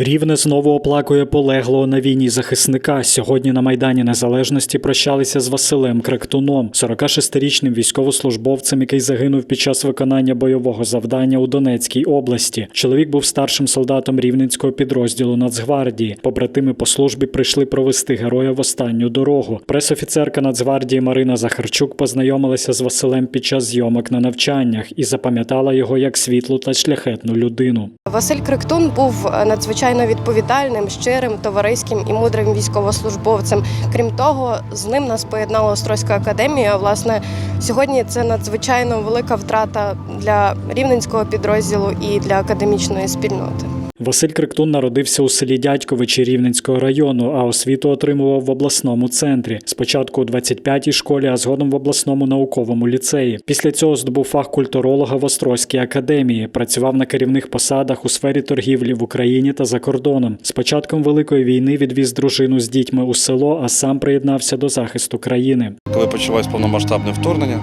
Рівне знову оплакує полеглого на війні захисника. Сьогодні на Майдані Незалежності прощалися з Василем Кректуном, 46-річним військовослужбовцем, який загинув під час виконання бойового завдання у Донецькій області. Чоловік був старшим солдатом рівненського підрозділу Нацгвардії. Побратими по службі прийшли провести героя в останню дорогу. Пресофіцерка Нацгвардії Марина Захарчук познайомилася з Василем під час зйомок на навчаннях і запам'ятала його як світлу та шляхетну людину. Василь Криктун був е, надзвичайно відповідальним, щирим, товариським і мудрим військовослужбовцем. Крім того, з ним нас поєднала Острозька академія. Власне, сьогодні це надзвичайно велика втрата для рівненського підрозділу і для академічної спільноти. Василь Криктун народився у селі Дядьковичі Рівненського району, а освіту отримував в обласному центрі. Спочатку у 25-й школі, а згодом в обласному науковому ліцеї. Після цього здобув фах культуролога в Острозькій академії. Працював на керівних посадах у сфері торгівлі в Україні та за кордоном. З початком великої війни відвіз дружину з дітьми у село, а сам приєднався до захисту країни. Коли почалось повномасштабне вторгнення,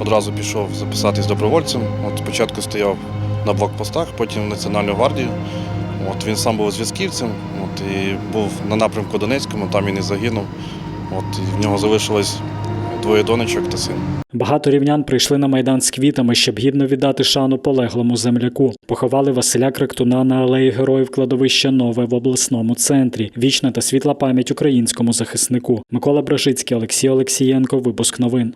одразу пішов записатись добровольцем. От спочатку стояв на блокпостах, потім в Національну гвардію. От він сам був зв'язківцем, от і був на напрямку Донецькому, там він і загинув. От і в нього залишилось двоє донечок та син. Багато рівнян прийшли на майдан з квітами, щоб гідно віддати шану полеглому земляку. Поховали Василя Кректуна на алеї героїв кладовища Нове в обласному центрі. Вічна та світла пам'ять українському захиснику. Микола Бражицький, Олексій Олексієнко. Випуск новин.